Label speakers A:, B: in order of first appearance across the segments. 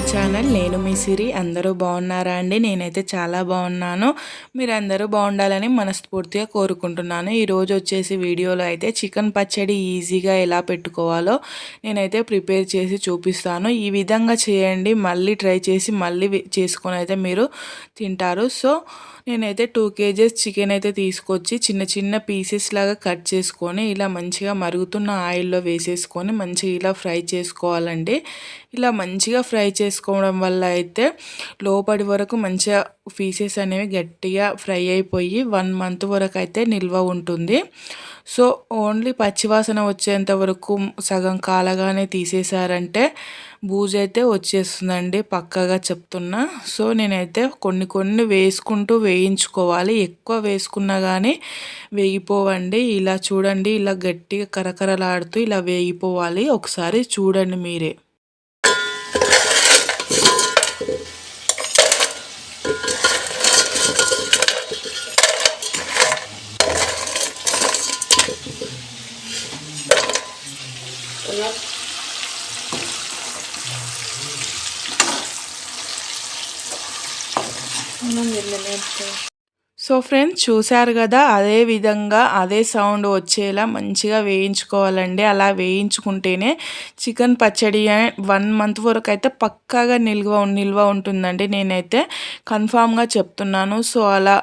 A: Our channel. నేను మీ సిరి. అందరూ బాగున్నారా అండి? నేనైతే చాలా బాగున్నాను. మీరు అందరూ బాగుండాలని మనస్ఫూర్తిగా కోరుకుంటున్నాను. ఈరోజు వచ్చేసి వీడియోలో అయితే చికెన్ పచ్చడి ఈజీగా ఎలా పెట్టుకోవాలో నేనైతే ప్రిపేర్ చేసి చూపిస్తాను. ఈ విధంగా చేయండి. మళ్ళీ ట్రై చేసి మళ్ళీ చేసుకొని అయితే మీరు తింటారు. సో నేనైతే టూ కేజెస్ చికెన్ అయితే తీసుకొచ్చి చిన్న చిన్న పీసెస్ లాగా కట్ చేసుకొని ఇలా మంచిగా మరుగుతున్న ఆయిల్లో వేసేసుకొని మంచిగా ఇలా ఫ్రై చేసుకోవాలండి. ఇలా మంచిగా ఫ్రై చేసుకోవడం వల్ల అయితే లోపలి వరకు మంచిగా పీసెస్ అనేవి గట్టిగా ఫ్రై అయిపోయి వన్ మంత్ వరకు అయితే నిల్వ ఉంటుంది. సో ఓన్లీ పచ్చివాసన వచ్చేంత వరకు సగం కాలగానే తీసేశారంటే బూజు అయితే వచ్చేస్తుందండి పక్కగా చెప్తున్నా. సో నేనైతే కొన్ని కొన్ని వేసుకుంటూ వేయించుకోవాలి. ఎక్కువ వేసుకున్నా కానీ వేగిపోవండి ఇలా చూడండి ఇలా గట్టిగా కరకరలాడుతూ ఇలా వేగిపోవాలి ఒకసారి చూడండి మీరే. Bunlar Bunun yerine ne yapacağız? So friends చూశారు కదా అదే విధంగా అదే సౌండ్ వచ్చేలా మంచిగా వేయించుకోవాలండి. అలా వేయించుకుంటేనే చికెన్ పచ్చడి వన్ మంత్ వరకు అయితే పక్కాగా నిల్వ నిల్వ ఉంటుందండి. నేనైతే కన్ఫామ్గా చెప్తున్నాను. సో అలా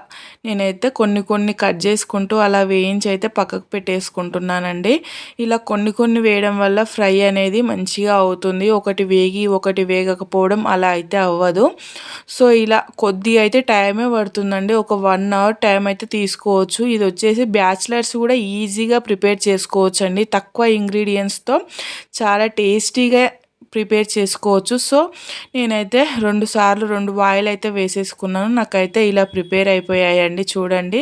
A: నేనైతే కొన్ని కొన్ని కట్ చేసుకుంటూ అలా వేయించి అయితే పక్కకు పెట్టేసుకుంటున్నానండి. ఇలా కొన్ని కొన్ని వేయడం వల్ల ఫ్రై అనేది మంచిగా అవుతుంది. ఒకటి వేగి ఒకటి వేగకపోవడం అలా అయితే అవ్వదు. సో ఇలా కొద్ది అయితే టైమే పడుతుందండి. ఒక వన్ అవర్ టైం అయితే తీసుకోవచ్చు. ఇది వచ్చేసి బ్యాచిలర్స్ కూడా ఈజీగా ప్రిపేర్ చేసుకోవచ్చు అండి తక్కువ ఇంగ్రీడియంట్స్తో చాలా టేస్టీగా ప్రిపేర్ చేసుకోవచ్చు. సో నేనైతే రెండు సార్లు రెండు వాయిల్ అయితే వేసేసుకున్నాను. నాకైతే ఇలా ప్రిపేర్ అయిపోయాయండి చూడండి.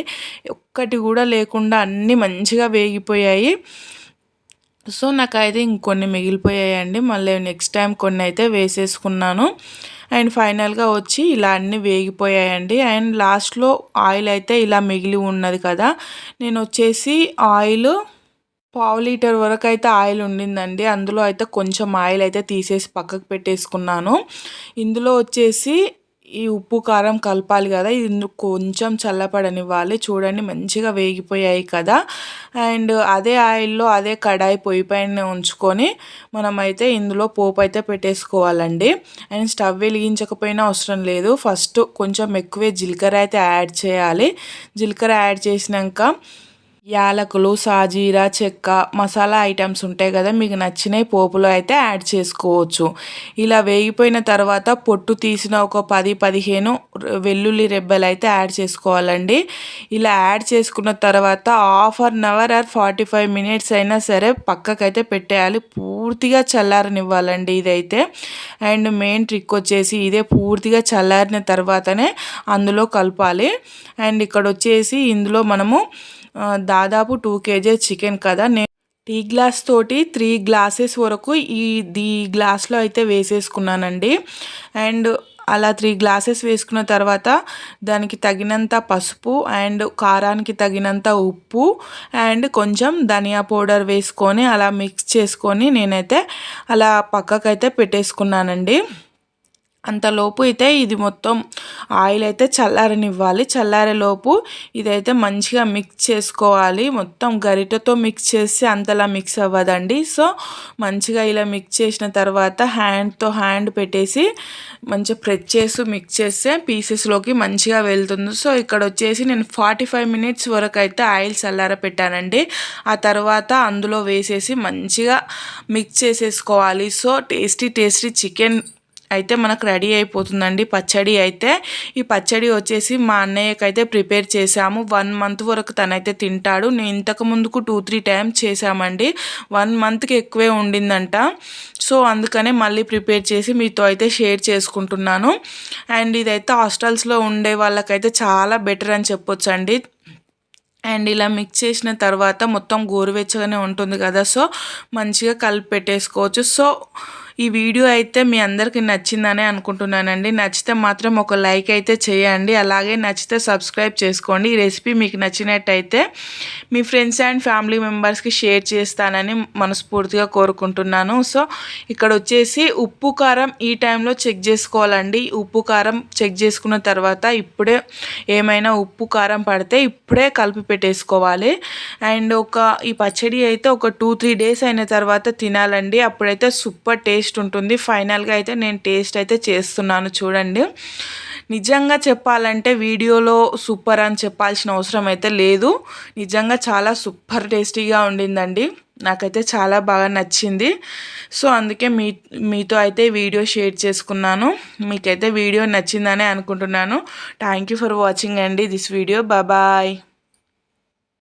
A: ఒక్కటి కూడా లేకుండా అన్నీ మంచిగా వేగిపోయాయి. సో నాకైతే ఇంకొన్ని మిగిలిపోయాయండి. మళ్ళీ నెక్స్ట్ టైం కొన్ని అయితే వేసేసుకున్నాను. అండ్ ఫైనల్గా వచ్చి ఇలా అన్నీ వేగిపోయాయండి. అండ్ లాస్ట్లో ఆయిల్ అయితే ఇలా మిగిలి ఉన్నది కదా. నేను వచ్చేసి ఆయిల్ పావు లీటర్ వరకు అయితే ఆయిల్ ఉండిందండి. అందులో అయితే కొంచెం ఆయిల్ అయితే తీసేసి పక్కకు పెట్టేసుకున్నాను. ఇందులో వచ్చేసి ఈ ఉప్పు కారం కలపాలి కదా. ఇది కొంచెం చల్లపడనివ్వాలి. చూడండి మంచిగా వేగిపోయాయి కదా. అండ్ అదే ఆయిల్లో అదే కడాయి పొయ్యి పైన ఉంచుకొని మనమైతే ఇందులో పోపు అయితే పెట్టేసుకోవాలండి. అండ్ స్టవ్ వెలిగించకపోయినా అవసరం లేదు. ఫస్ట్ కొంచెం ఎక్కువే జీలకర్ర అయితే యాడ్ చేయాలి. జీలకర్ర యాడ్ చేసినాక యాలకులు సాజీరా చెక్క మసాలా ఐటమ్స్ ఉంటాయి కదా మీకు నచ్చినవి పోపులో అయితే యాడ్ చేసుకోవచ్చు. ఇలా వేగిపోయిన తర్వాత పొట్టు తీసిన ఒక పది పదిహేను వెల్లుల్లి రెబ్బలు అయితే యాడ్ చేసుకోవాలండి. ఇలా యాడ్ చేసుకున్న తర్వాత half an hour or forty five minutes అయినా సరే పక్కకైతే పెట్టేయాలి. పూర్తిగా చల్లారనివ్వాలండి ఇదైతే. అండ్ మెయిన్ ట్రిక్ వచ్చేసి ఇదే పూర్తిగా చల్లారిన తర్వాతనే అందులో కలపాలి. అండ్ ఇక్కడ వచ్చేసి ఇందులో మనము దా దాదాపు టూ కేజీస్ చికెన్ కదా. నేను టీ గ్లాస్ తోటి త్రీ గ్లాసెస్ వరకు ఈ ఈ గ్లాస్లో అయితే వేసేసుకున్నానండి. అండ్ అలా త్రీ గ్లాసెస్ వేసుకున్న తర్వాత దానికి తగినంత పసుపు అండ్ కారానికి తగినంత ఉప్పు అండ్ కొంచెం ధనియా పౌడర్ వేసుకొని అలా మిక్స్ చేసుకొని నేనైతే అలా పక్కకైతే పెట్టేసుకున్నానండి. అంతలోపు అయితే ఇది మొత్తం ఆయిల్ అయితే చల్లారనివ్వాలి. చల్లారేలోపు ఇదైతే మంచిగా మిక్స్ చేసుకోవాలి. మొత్తం గరిటతో మిక్స్ చేసి అంతలా మిక్స్ అవ్వదండి. సో మంచిగా ఇలా మిక్స్ చేసిన తర్వాత హ్యాండ్తో హ్యాండ్ పెట్టేసి మంచిగా ప్రెస్ చేసి మిక్స్ చేస్తే పీసెస్లోకి మంచిగా వెళ్తుంది. సో ఇక్కడ వచ్చేసి నేను ఫార్టీ ఫైవ్ మినిట్స్ వరకు అయితే ఆయిల్ చల్లార పెట్టానండి ఆ తర్వాత అందులో వేసేసి మంచిగా మిక్స్ చేసేసుకోవాలి. సో టేస్టీ టేస్టీ చికెన్ అయితే మనకు రెడీ అయిపోతుందండి పచ్చడి అయితే. ఈ పచ్చడి వచ్చేసి మా అన్నయ్యకి అయితే ప్రిపేర్ చేసాము వన్ మంత్ వరకు తనైతే తింటాడు. నేను ఇంతకు ముందుకు టూ త్రీ టైమ్స్ చేశామండి. వన్ మంత్కి ఎక్కువే ఉండిందంట. సో అందుకనే మళ్ళీ ప్రిపేర్ చేసి మీతో అయితే షేర్ చేసుకుంటున్నాను. అండ్ ఇదైతే హాస్టల్స్లో ఉండే వాళ్ళకైతే చాలా బెటర్ అని చెప్పొచ్చు అండి అండ్ ఇలా మిక్స్ చేసిన తర్వాత మొత్తం గోరువెచ్చగానే ఉంటుంది కదా. సో మంచిగా కలిపి పెట్టేసుకోవచ్చు. సో ఈ వీడియో అయితే మీ అందరికీ నచ్చిందని అనుకుంటున్నానండి. నచ్చితే మాత్రం ఒక లైక్ అయితే చేయండి. అలాగే నచ్చితే సబ్స్క్రైబ్ చేసుకోండి. ఈ రెసిపీ మీకు నచ్చినట్టయితే మీ ఫ్రెండ్స్ అండ్ ఫ్యామిలీ మెంబర్స్కి షేర్ చేస్తానని మనస్ఫూర్తిగా కోరుకుంటున్నాను. సో ఇక్కడ వచ్చేసి ఉప్పు కారం ఈ టైంలో చెక్ చేసుకోవాలండి. ఉప్పు కారం చెక్ చేసుకున్న తర్వాత ఇప్పుడే ఏమైనా ఉప్పు కారం పడితే ఇప్పుడే కలిపి పెట్టేసుకోవాలి. అండ్ ఒక ఈ పచ్చడి అయితే ఒక టూ త్రీ డేస్ అయిన తర్వాత తినాలండి. అప్పుడైతే సూపర్ టేస్ట్ టేస్ట్ ఉంటుంది. ఫైనల్గా అయితే నేను టేస్ట్ అయితే చేస్తున్నాను చూడండి. నిజంగా చెప్పాలంటే వీడియోలో సూపర్ అని చెప్పాల్సిన అవసరం అయితే లేదు. నిజంగా చాలా సూపర్ టేస్టీగా ఉండిందండి. నాకైతే చాలా బాగా నచ్చింది. సో అందుకే మీ మీతో అయితే వీడియో షేర్ చేసుకున్నాను. మీకైతే వీడియో నచ్చిందని అనుకుంటున్నాను. థ్యాంక్ యూ ఫర్ వాచింగ్ అండి. This video bye